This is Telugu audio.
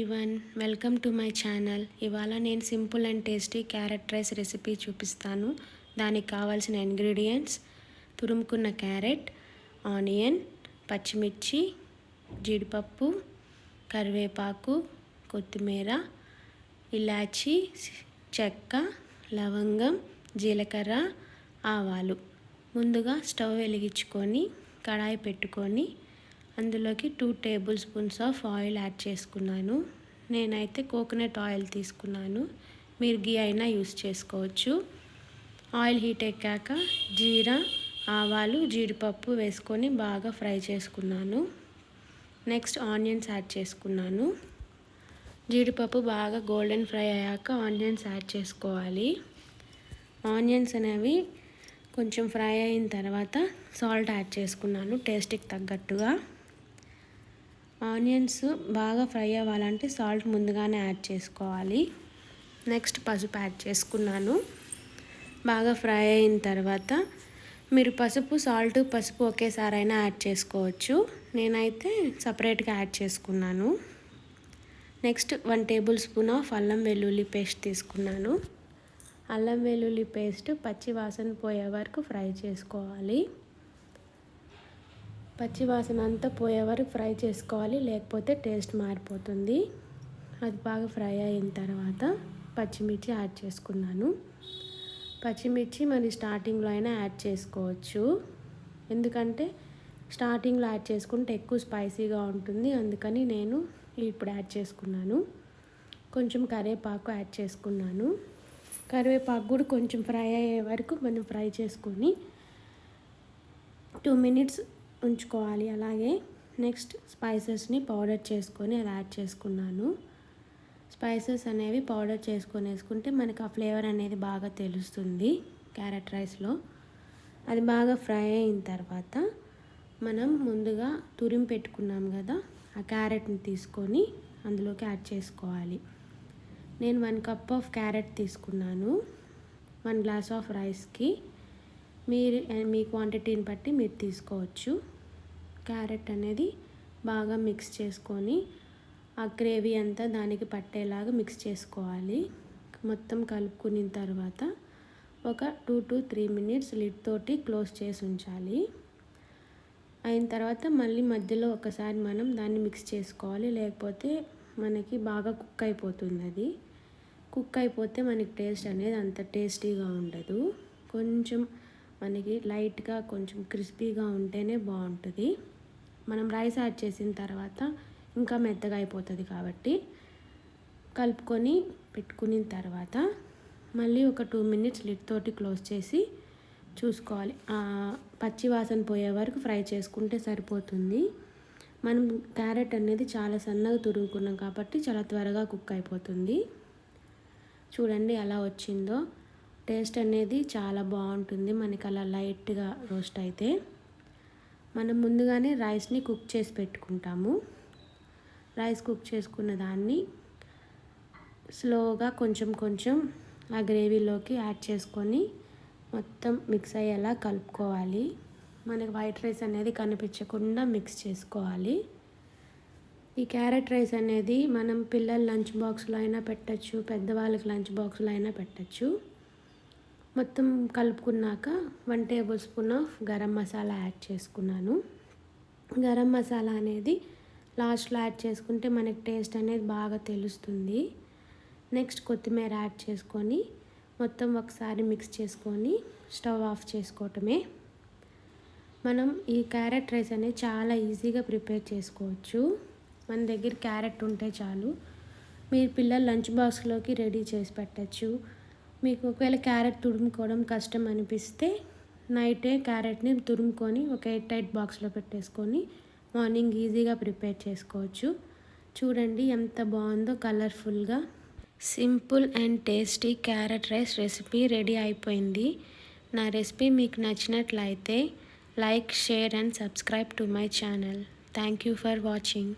Everyone welcome to my channel. ఇవాళ నేను simple and tasty carrot rice recipe చూపిస్తాను. దానికి కావాల్సిన ఇంగ్రీడియంట్స్ తురుముకున్న క్యారెట్ ఆనియన్ పచ్చిమిర్చి జీడిపప్పు కరివేపాకు కొత్తిమీర ఇలాచి చెక్క లవంగం జీలకర్ర ఆవాలు. ముందుగా స్టవ్ వెలిగించుకొని కడాయి పెట్టుకొని అందులోకి two tablespoons of oil add చేసుకున్నాను. నేనైతే కోకోనట్ ఆయిల్ తీసుకున్నాను. మీరు గీ అయినా యూస్ చేసుకోవచ్చు. ఆయిల్ హీట్ ఎక్కాక జీరా ఆవాలు జీడిపప్పు వేసుకొని బాగా ఫ్రై చేసుకున్నాను. నెక్స్ట్ ఆనియన్స్ యాడ్ చేసుకున్నాను. జీడిపప్పు బాగా గోల్డెన్ ఫ్రై అయ్యాక ఆనియన్స్ యాడ్ చేసుకోవాలి. ఆనియన్స్ అనేవి కొంచెం ఫ్రై అయిన తర్వాత సాల్ట్ యాడ్ చేసుకున్నాను టేస్ట్కి తగ్గట్టుగా. ఆనియన్స్ బాగా ఫ్రై అవ్వాలంటే సాల్ట్ ముందుగానే యాడ్ చేసుకోవాలి. నెక్స్ట్ పసుపు యాడ్ చేసుకున్నాను. బాగా ఫ్రై అయిన తర్వాత మీరు పసుపు సాల్ట్ పసుపు ఒకేసారి అయినా యాడ్ చేసుకోవచ్చు. నేనైతే సపరేట్గా యాడ్ చేసుకున్నాను. Next one table spoon of అల్లం వెల్లుల్లి పేస్ట్ తీసుకున్నాను. అల్లం వెల్లుల్లి పేస్ట్ పచ్చి వాసన పోయే వరకు ఫ్రై చేసుకోవాలి. పచ్చి వాసన అంతా పోయే వరకు ఫ్రై చేసుకోవాలి లేకపోతే టేస్ట్ మారిపోతుంది. అది బాగా ఫ్రై అయిన తర్వాత పచ్చిమిర్చి యాడ్ చేసుకున్నాను. పచ్చిమిర్చి మరి స్టార్టింగ్లో అయినా యాడ్ చేసుకోవచ్చు. ఎందుకంటే స్టార్టింగ్లో యాడ్ చేసుకుంటే ఎక్కువ స్పైసీగా ఉంటుంది. అందుకని నేను ఇప్పుడు యాడ్ చేసుకున్నాను. కొంచెం కరివేపాకు యాడ్ చేసుకున్నాను. కరివేపాకు కూడా కొంచెం ఫ్రై అయ్యే వరకు మనం ఫ్రై చేసుకొని టూ మినిట్స్ ఉంచుకోవాలి. అలాగే నెక్స్ట్ స్పైసెస్ని పౌడర్ చేసుకొని అది యాడ్ చేసుకున్నాను. స్పైసెస్ అనేవి పౌడర్ చేసుకొని వేసుకుంటే మనకు ఆ ఫ్లేవర్ అనేది బాగా తెలుస్తుంది క్యారెట్ రైస్లో. అది బాగా ఫ్రై అయిన తర్వాత మనం ముందుగా తురిమి పెట్టుకున్నాం కదా ఆ క్యారెట్ని తీసుకొని అందులోకి యాడ్ చేసుకోవాలి. నేను వన్ కప్ ఆఫ్ క్యారెట్ తీసుకున్నాను. వన్ గ్లాస్ ఆఫ్ రైస్కి మీరు మీ క్వాంటిటీని బట్టి మీరు తీసుకోవచ్చు. క్యారెట్ అనేది బాగా మిక్స్ చేసుకొని ఆ గ్రేవీ అంతా దానికి పట్టేలాగా మిక్స్ చేసుకోవాలి. మొత్తం కలుపుకున్న తర్వాత ఒక two to three minutes lid తోటి క్లోజ్ చేసి ఉంచాలి. అయిన తర్వాత మళ్ళీ మధ్యలో ఒకసారి మనం దాన్ని మిక్స్ చేసుకోవాలి. లేకపోతే మనకి బాగా కుక్ అయిపోతుంది అది. కుక్ అయిపోతే మనకి టేస్ట్ అనేది అంత టేస్టీగా ఉండదు. కొంచెం మనకి లైట్గా కొంచెం క్రిస్పీగా ఉంటేనే బాగుంటుంది మనం రైస్ యాడ్ చేసిన తర్వాత ఇంకా మెత్తగా అయిపోతుంది కాబట్టి కలుపుకొని పెట్టుకున్న తర్వాత మళ్ళీ ఒక టూ మినిట్స్ లిడ్ తోటి క్లోజ్ చేసి చూసుకోవాలి. పచ్చి వాసన పోయే వరకు ఫ్రై చేసుకుంటే సరిపోతుంది. మనం క్యారెట్ అనేది చాలా సన్నగా తురుగుకున్నాం కాబట్టి చాలా త్వరగా కుక్ అయిపోతుంది. చూడండి ఎలా వచ్చిందో. టేస్ట్ అనేది చాలా బాగుంటుంది. మనకి అలా లైట్గా రోస్ట్ అయితే. మనం ముందుగానే రైస్ని కుక్ చేసి పెట్టుకుంటాము. రైస్ కుక్ చేసుకున్న దాన్ని స్లోగా కొంచెం కొంచెం ఆ గ్రేవీలోకి యాడ్ చేసుకొని మొత్తం మిక్స్ అయ్యేలా కలుపుకోవాలి. మనకి వైట్ రైస్ అనేది కనిపించకుండా మిక్స్ చేసుకోవాలి. ఈ క్యారెట్ రైస్ అనేది మనం పిల్లల లంచ్ బాక్స్లో అయినా పెట్టచ్చు పెద్దవాళ్ళకి లంచ్ బాక్స్లో అయినా పెట్టచ్చు. మొత్తం కలుపుకున్నాక one tablespoon of garam masala add చేసుకున్నాను. గరం మసాలా అనేది లాస్ట్లో యాడ్ చేసుకుంటే మనకి టేస్ట్ అనేది బాగా తెలుస్తుంది. నెక్స్ట్ కొత్తిమీర యాడ్ చేసుకొని మొత్తం ఒకసారి మిక్స్ చేసుకొని స్టవ్ ఆఫ్ చేసుకోవటమే. మనం ఈ క్యారెట్ రైస్ అనేది చాలా ఈజీగా ప్రిపేర్ చేసుకోవచ్చు. మన దగ్గర క్యారెట్ ఉంటే చాలు. మీరు పిల్లలు లంచ్ బాక్స్లోకి రెడీ చేసి పెట్టచ్చు. మీకు ఒకవేళ క్యారెట్ తురుముకోవడం కష్టం అనిపిస్తే నైటే క్యారెట్ని తురుముకొని ఒక ఎయిట్ టైట్ బాక్స్లో పెట్టేసుకొని మార్నింగ్ ఈజీగా ప్రిపేర్ చేసుకోవచ్చు. చూడండి ఎంత బాగుందో కలర్ఫుల్గా. Simple and tasty carrot rice recipe ready అయిపోయింది. నా రెసిపీ మీకు నచ్చినట్లయితే like share and subscribe to my channel. Thank you for watching.